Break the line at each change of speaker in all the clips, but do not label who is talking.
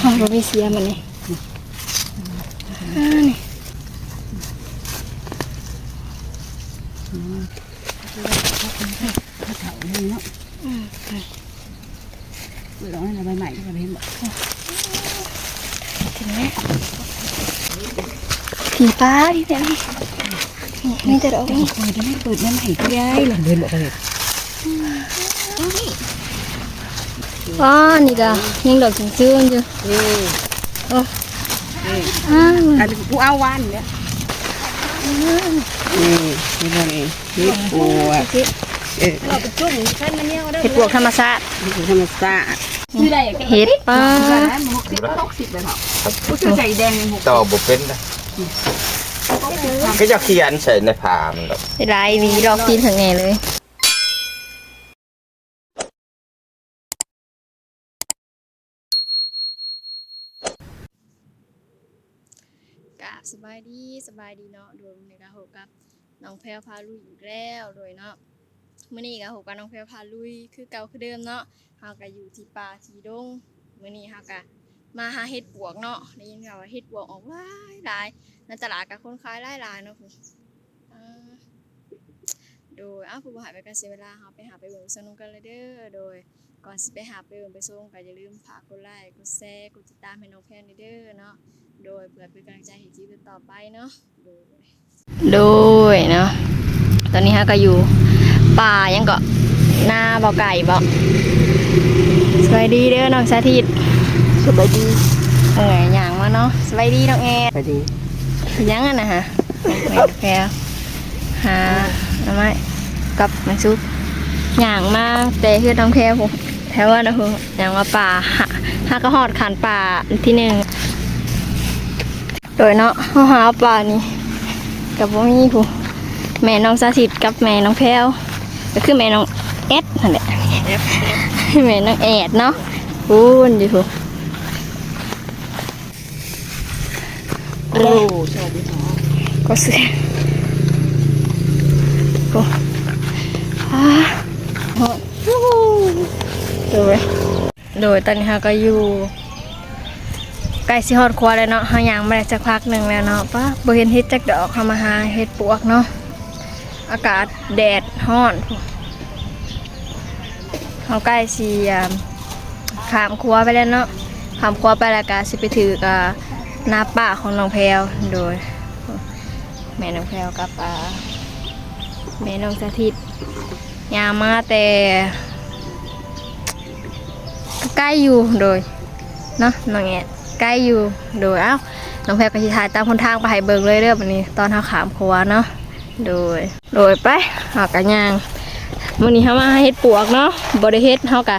ห้องเราไม่เสียมันนี่อ่านี่
ถ้าเถาเลยเนาะ
อืม
เปิดร้อยใบใหม่ก็เห็นบอก
ถึงไหมผีป้าดิเดี๋ยวนี่นี่นี่จะดอกนี่
เปิดได้เปิดใบใหม่ก็ได้หลังเดินบอกเลย
อ๋อนี่ก็ยังดอกถึงซื้อมันอยู่
นี่
อ่า
อันกูเอาวันเนี่ยนี่นี่พวกนี้นี่ปูอะเออ
เราไปจุ่มขั้นมันเนี่ยเห็ดปวกธรรมชาติ
นี่คือธรรมชาติ
เห็ดป้า
หกสิบหกสิบเลยเหรอผู้ชื่อใจแดงหก
ต่อบุเป็นนะก็จะเขียนใส่ในผ้ามันแบบ
ลายวีดอกกินถึงไงเลยกราบ สบายดีสบายดีเนาะโดยในกาหกับน้องแพรวพาลุยอีกแล้วโดยเนาะมื้อนี้กาหกับน้องแพรวพาลุยคือเก่าคือเดิมเนาะเฮาก็อยู่ที่ป่าที่ดงมื้อนี้เฮาก็มาหาเห็ดปวกเนาะได้ยินข่าวว่าเห็ดปวกออกหลายหลายในตลาดกับคนขายหลายหลายเนาะคุณโดยอ้าวผู้บ่หายไปกันเสียเวลาเฮาไปหาไปเบิ่งสนุกกันเลยเด้อโดยก่อนสิไปหาไปเบิ่งไปส่งก็อย่าลืมฝากกดไลค์กดแชร์กดติดตามให้น้องแพนเด้อเนาะ โดยเพื่อเป็นกำลังใจให้คลิปต่อไปเนาะโดยโดยเนาะตอนนี้ฮะก็อยู่ป่ายังก็หน้าบ่อไก่บ่สวัสดีเด้อน้องสาธิต
สบายดี
เอ้ยหยังมาเนาะสวัสดีน้องแอด
สบายดี
ยังอะนะฮะแม่แพรหาหน่อไม้กับน้ำซุปหยางมาแต่คือน้องแพรผมแพรว่านะคือหยางมาป่าหาหากระหอดขันป่าที่หนึ่ง โดยเนาะเฮาหาป่านี่กับพ่มีผู้แม่น้องสาธิตกับแม่น้องแพรวก็คือแม่น้องเอ็ดนั่นแหละแม่น้องแอดเนาะพูนอยู่ผู้
โอ้สวัสดีค่ะ
ก็เสียโอ้อ่าโอ้โดยโดยตอนนี้เราก็อยู่ ใกล้สิฮอดครัวแล้วเนาะหายังมาได้สักพักหนึ่งแล้วเนาะป้าบ่เห็นเฮ็ดจักดอกเฮามาหาเฮ็ดปวกเนาะอากาศแดดร้อนเฮาใกล้สิขามครัวไปแล้วเนาะขามครัวไปแล้วก็สิไปถือกับหน้าป้าของน้องแพรวโดย แม่น้องแพรวกับอาแม่น้องสาธิตยามมาแต่ใกล้อยู่โดยเนาะน้องแอด ใกล้อยู่โดยเอ้าน้องแพรก็สิถ่ายตามคนทางไปให้เบิ่งเลยเด้อบัดนี้ ตอนเฮาขามครัวเนาะโดย โดยไปเฮาก็ย่างมื้อนี้เฮามาเฮ็ดปวกเนาะบ่ได้เฮ็ดเฮาก็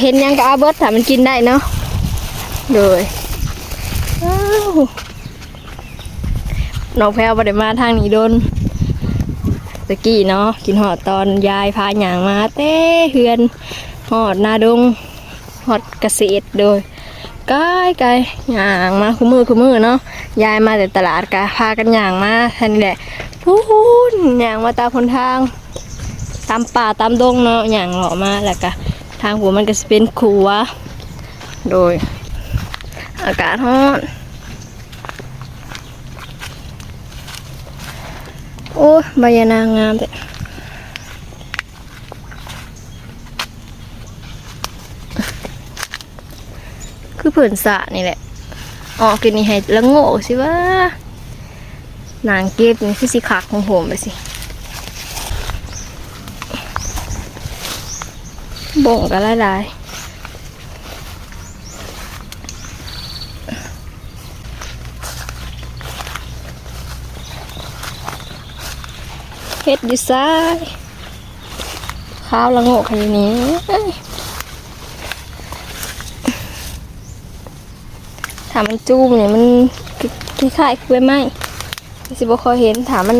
เฮ็ดหยังก็เอาเบิดถ้ามันกินได้เนาะโดยอ้าวน้องแพรวบ่ได้มาทางนี้โดนตะกี้เนาะกินหอดตอนยายพาหยางมาเต้เฮือนหอดนาดงหอดเกษตรโดย ใกลไกลหยางมาคุมือคุมือเนาะยายมาแต่ตลาดกะพากันหยางมาท่านี่แหละพูนหยางมาตามคนทางตามป่าตามดงเนาะหยางเลาะมาแล้วก็ทางหัวมันก็จะเป็นขัว โดย อากาศร้อนโอ้ยใบยานางงามแต่ คือเผื่นสะนี่แหละออกกินนี่ให้ละโง่สิว่านางเก็บนี่คือสิคักของผมไปสิบ่งก็หลายๆเฮ็ดอยู่ซ้ายข้าวละโง่ขนาดนี้เอ้ย ถ้ามันจูมเนี่ยมันคล้ายๆคือใบไม้สิบ่คอยเห็นถ้ามัน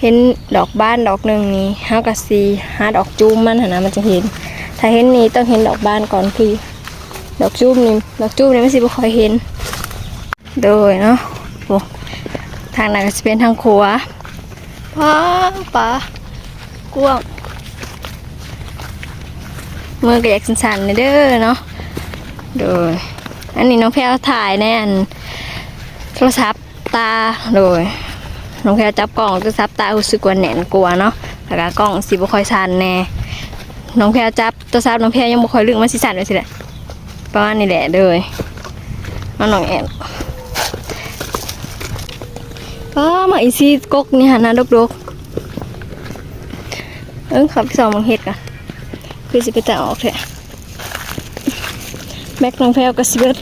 เห็นดอกบ้านดอกหนึ่งนี่ห้ากะซีหาดอกจูมมันนะมันจะเห็น ถ้าเห็นนี่ต้องเห็นดอกบ้านก่อนคือดอกจูมนี่ดอกจูมนี่ไม่สิบ่คอยเห็น โดยเนาะโอ้ทางนั้นก็จะเป็นทางขวาป้าป้ากว้างมือก็อยากสั่นๆเลยเด้อเนาะโดย อันนี้น้องแพรวถ่ายในอันโทรศัพท์ตาโดยน้องแพรวจับกล้องโทรศัพท์ตารู้สึกว่าแหน่นกลัวเนาะแล้วก็กล้องสิบ่ค่อยสันแน่น้องแพรวจับโทรศัพท์น้องแพรวยังบ่ค่อยลึกมันสิสันไว้สิแหละประมาณนี้แหละเลยน้องน้องแอนก็มาอีซีกกนี่หันะดกๆเอิ้งขับไปสองมังเฮ็ดกันคือสิไปแต่ออกแท้ แม็กน้องแพรวก็สิเบิด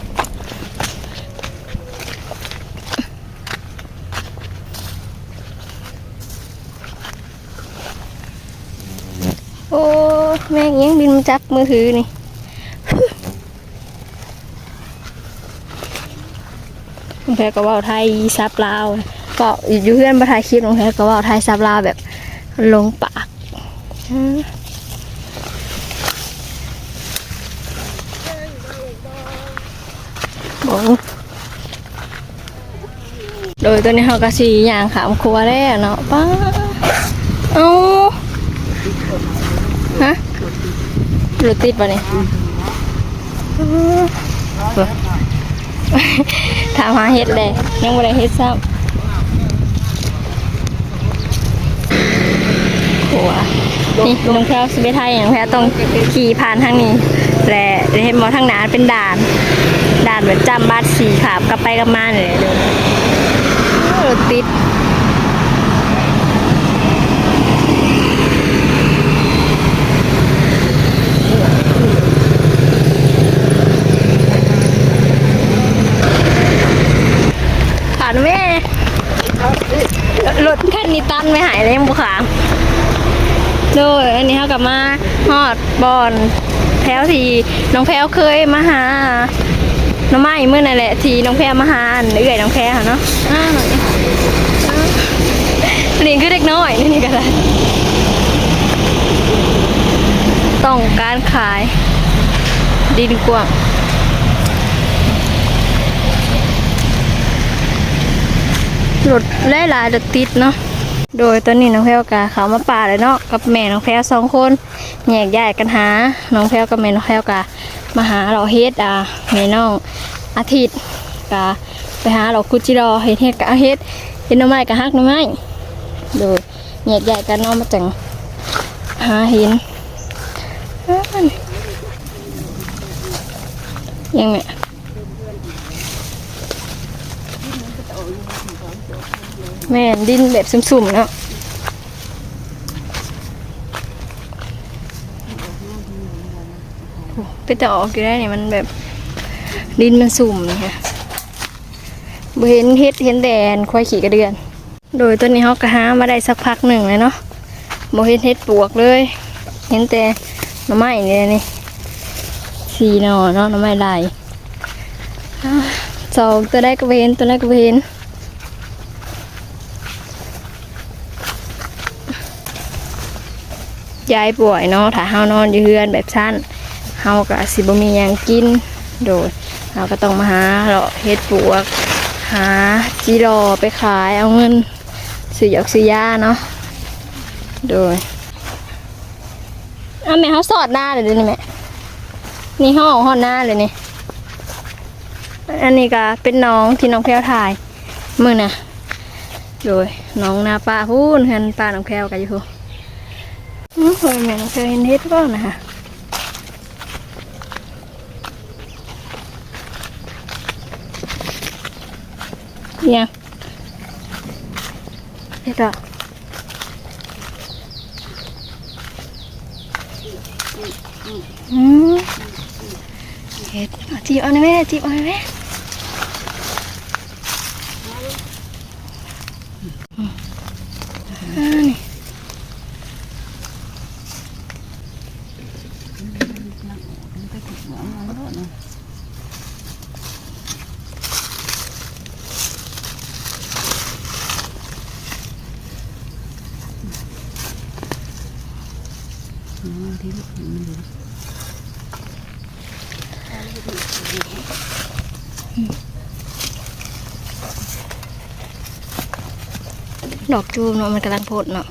โอ้แม่งยังบินมาจับมือถือนี่น้องแพรก็ว่าไทยซับลาวก็อยู่เพื่อนมาถ่ายคลิปน้องแพรก็ว่าไทยซับลาวแบบลงปากอืม บอกโดยตัวนี้เขาก็สีอย่างขามครัวแล้วเนาะป้าเอาฮะรถติดปะเนี่ยถามหาเฮ็ดเลยยังบ่ได้เฮ็ดซ้ำหัวนี่น้องแพรวสิไปไทยอย่างแพรวต้องขี่ผ่านทางนี้ และเห็นบ่ทางหน้าเป็นด่าน ด่านแบบจำบัตรสีขาบกลับไปกลับมาเลยเด้อโอ้รถติดผ่านแม่รถคันนี้ตันไม่หายเลยยังบุขางโดยอันนี้เขากลับมาฮอดบอนแพลวทีน้องแพลวเคยมาหา น้องไม้เมื่อนั่นแหละทีน้องแพลวมาหาอันเอื่อยน้องแพลวเนาะอ้าวหน่อยอ้าวเลี้ยงคือเด็กน้อยนี่นี่ก็ได้ต้องการขาย ดินกว้างรถไล่ลายรถติดเนาะโดยตอนนี้น้องแพรวกาเขามาป่าเลยเนาะกับแม่น้องแพรวสองคนแยกย้ายกันหาน้องแพรวกับแม่น้องแพรวกา มาหาเราเฮ็ดอะแม่น้องอาทิตย์กาไปหาเราคุจิรอเฮ็ดเฮ็ดกะเฮ็ดเฮ็ดหน้ำไม้กะฮักหน้ำไม้โดยแยกย้ายกันเนาะมาจังหาเห็นยังไงแม่ดินแบบสุ่มๆเนาะ ไปแต่ออกอยู่ได้เนี่ยมันแบบดินมันสุ่มนี่ค่ะบ่เห็นเฮ็ดเห็นแดนควายขี่กระเดือน โดยต้นนี้เขาก็หามาได้สักพักหนึ่งเลยเนาะบ่เห็นเฮ็ดปวกเลย เห็นแต่หน่อไม้เนี่ยนี่สีหน่อเนาะหน่อไม้ลายสองตัวได้ก็บ่เห็นตัวได้ก็บ่เห็นยายป่วยเนาะถ้าเฮานอนอยู่เฮือนแบบสั้น เฮาก็สิบมีหยังกิน โดยเฮาก็ต้องมาหาเลาะเฮ็ดปวก หาจีรอไปขายเอาเงินซื้อยอกซื้อยาเนาะโดยอ้าวแม่เฮาสอดหน้าเลยเดี๋ยวนี่แม่นี่ห้องห้องหน้าเลยนี่อันนี้ก็เป็นน้องที่น้องแพรวถ่ายมือนะโดยน้องนาป้าพูนเฮือนป้าน้องแพรวกันอยู่พูนอืมเคยแม่เคยเห็นเฮ็ดบ้างนะคะ ยังเฮ็ดอะอืมเฮ็ดเอาจีบเอาหน่อยแม่จีบเอาหน่อยแม่ ดอกจูมเนาะมันกำลังโพดเนาะ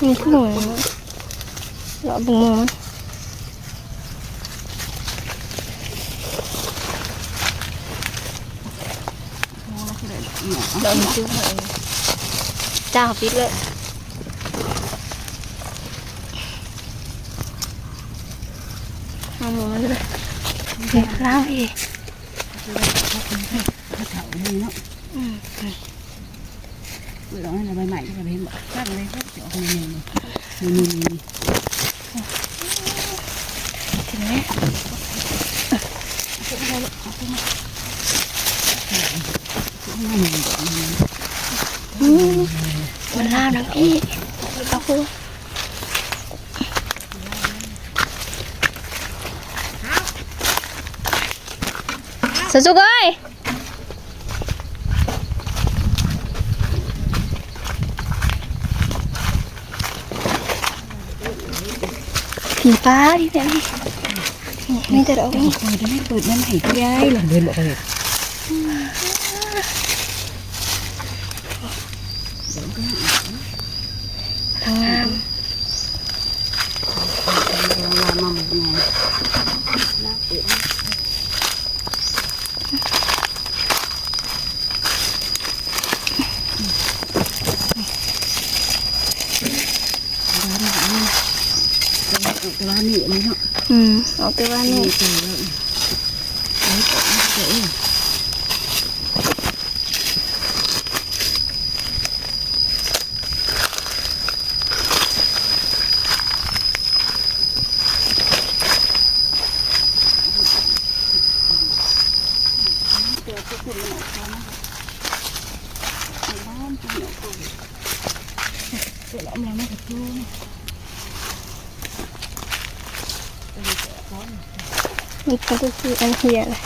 นี่คู่เนาะรอบุงมัน
โอ้แล้วก็ได้หมอ
รอมันจุ๊บเลยจ้าเขาปิดเลย เอาหมูมันเลยเดี๋ยวล้างอีก
ถ้าเถาเลยเนาะ
อืม
เปิดออกให้ใบใหม่ก็จะเห็นบอกตั้งเลยก็จะออกมาเนี่ยนี่นี่นี่
ถึงไหมอืมมันล่าดังพี่เอาคุณ สจุกเอ้ยผีฟ้าที่ไหนนี่ไม่แต่ดอกนี่
เปิดไม่เปิดได้ไหายใจหลังเดินบอกเลย
ทางงาม
เราลามาหมดไงลาเปิด ร้านนี้อันนี้เนาะ
อืมเอาแต่ว่านี่
นี่เจอแล้วไอ้ก็เจอเสร็จแล้วมันไม่ถูก ต้อง
มันก็คืออันเฮียเลย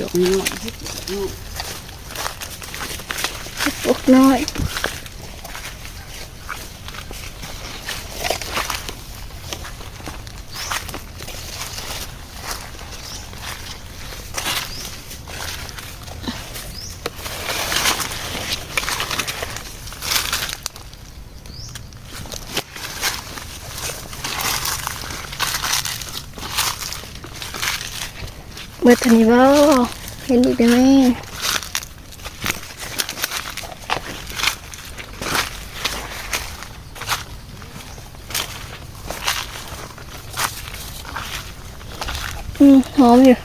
ดอกนี้หน่อย
เมื่อทันนี้บ่เห็นอีกได้ไหมอืมหอมอยู่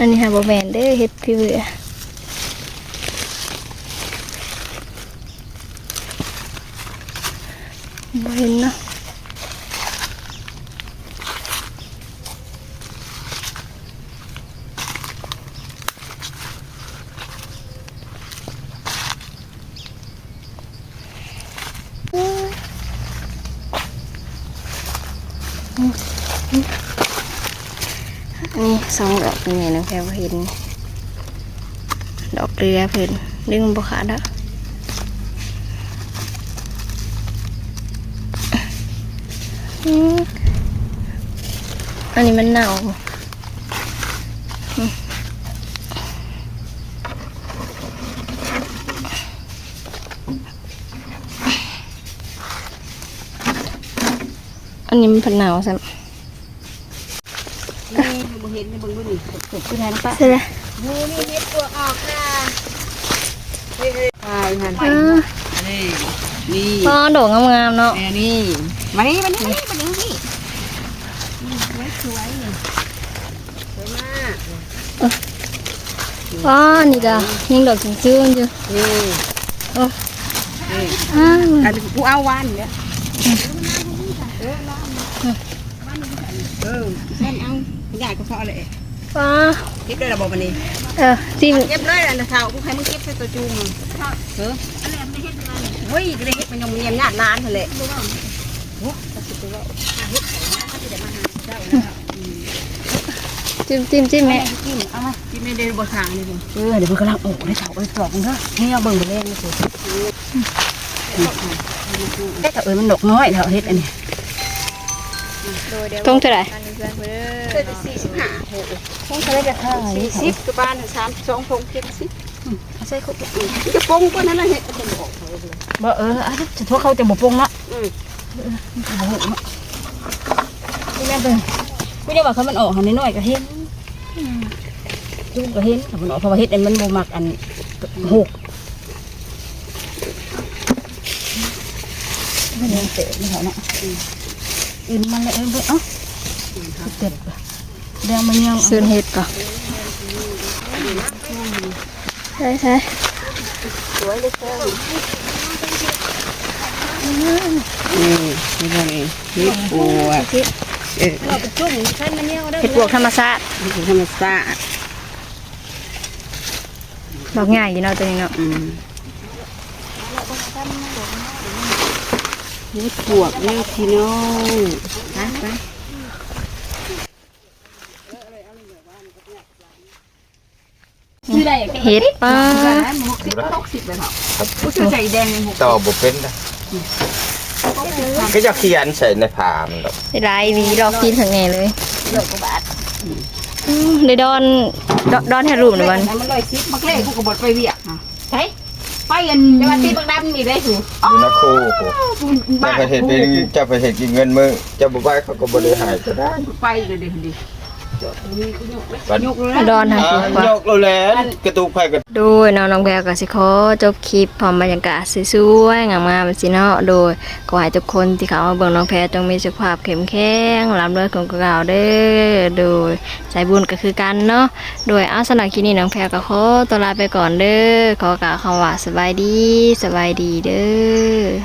อั นะบแมนเด้อเฮ็ดพี่เบื่อบ่เห็นเนาะนี่สองดอกนี่ไงน้อง แพรบ่เห็น ดอกเรือเพิ่นดึงบ่ขาดแล้วอืมอันนี้มันเน่าวอันนี้มันผันหนาวใช่ไหม
เห็นในเบิ่งดูนี่ตกขึ้นแทนป้า
ใช่ไหม
นี่นี่เฮ็ดตัวออกค่ะเฮ้ยๆไปหันไป
อ่า
นี่นี่
พอดอกงามๆเนาะ
แม่นี่มานี่มานี่มานี่มานี่นี่สวยสวยนี่สวยมาก
อ๋อนี่ก็ยังดอกซึ้งๆอยู่
นี่
โอ้
นี่
อ้าว
อันนี้กูเอาวันเนี่ยเออนั่นเอา อยากก็พอเลย
ว้า
เก็บได้ระบบมันนี่
เออจิ้ม
เก็บเลยนะเท้ากูใครมึงเก็บใส่ตัวจูงเออเฮ้ยก็ได้เฮ็ดมันยังมันยังญาตินานเท่าแหละ
จิ้มจิ้มจิ้มแม่
กินเอามากินในเดือนบ่ทางนี่เด้อเออเดี๋ยวมันกำลังออกได้เท้าไปปลอกมันเด้อนี่เอาเบิ่งไปเล่นนี่สิเอ๊ะแต่เอ้ยมันดอกน้อยเท่าเฮ็ดอันนี้
โดยเดี๋ยว
ทงเท่าไหร่
กันเพื่อนเพื่
เกิ
อ
ด
น
สี่สิบห้าทงเท่าไหร่จะเท่าสี่สิบกับบ้านสามสองทงเจ็ดสิบใส่เขาจะปงก็นั่นแหละเฮ็ดจะบอกบ่เอออะจะทั่วเขาจะบ่ปงละอืมบ่หูเนาะนี่แม่เบิ่งไม่ได้ว่าเขามันออกหันน้อยๆก็เห็นจุก็เห็นถ้ามันออกเพราะว่าเฮ็ดอันมันบ่มักอันหกไม่ได้เตะไม่เหรอเนาะ อื่นมันเลยเอ้ยเอ้าเต็ดเดี๋ยวมันยัง
ซื้อเห็ดก่อนใช่ใช่
สวยเลยเจ้านี่นี่นี่นี่เฮ็ดบัวเออ
เราไปจุ่มใช่มันเนี่ยเห็ดปวกธรรมชาติ
นี่คือธรรมชาติ
บอกง่ายอยู่เนาะตัวนี้เนาะ
อืม เฮ็ดบวกแนวพี่น้องไปไป
เห็ดป้า
หกสิบหกสิบเลยเหรอผู้ช่วยใจแดงหก
ต่อบ่เป็นนะก็จะเขียนใส่ในผ่ามันดอก
ได้หลายหวีรอกินถึงไงเลย
เลิกกว่าบาท
อืมได้ดอนดอนดอนให้รูปหน่อยวัน
มันเลยซิปมักเล่กูก็บดไปเวียกใช่ ไปอันจะมาตีบักดำมีได้ถู
อยู่ในครูผมจะ
บ้าน
ไปเห็ดไปจะไปเห็ดกินเงินมึงจะบ่ไปเขาก็บ่ได้ใหายก็ได้
ไปเลยดิ ดิจอดตรงนี้กูยกเลยยกเลย
ดอนให้
อ่า
ถูกกว่า ย
กแล้วแหละกระตุกไผก็
โดยน้องน้องแพรก็สิขอจบคลิปพร้อมบรรยากาศสวยๆงามๆสิเนาะโดยขอให้ทุกคนที่เข้ามาเบิ่งน้องแพรจงมีสุขภาพเข้มแข็งร่ำรวยของกล่าวเด้อโดยสายบุญก็คือกันเนาะโดยเอาสำหรับคลิปนี้น้องแพรก็ขอตัวลาไปก่อนเด้อขอกล่าวคำว่าสบายดีสบายดีเด้อ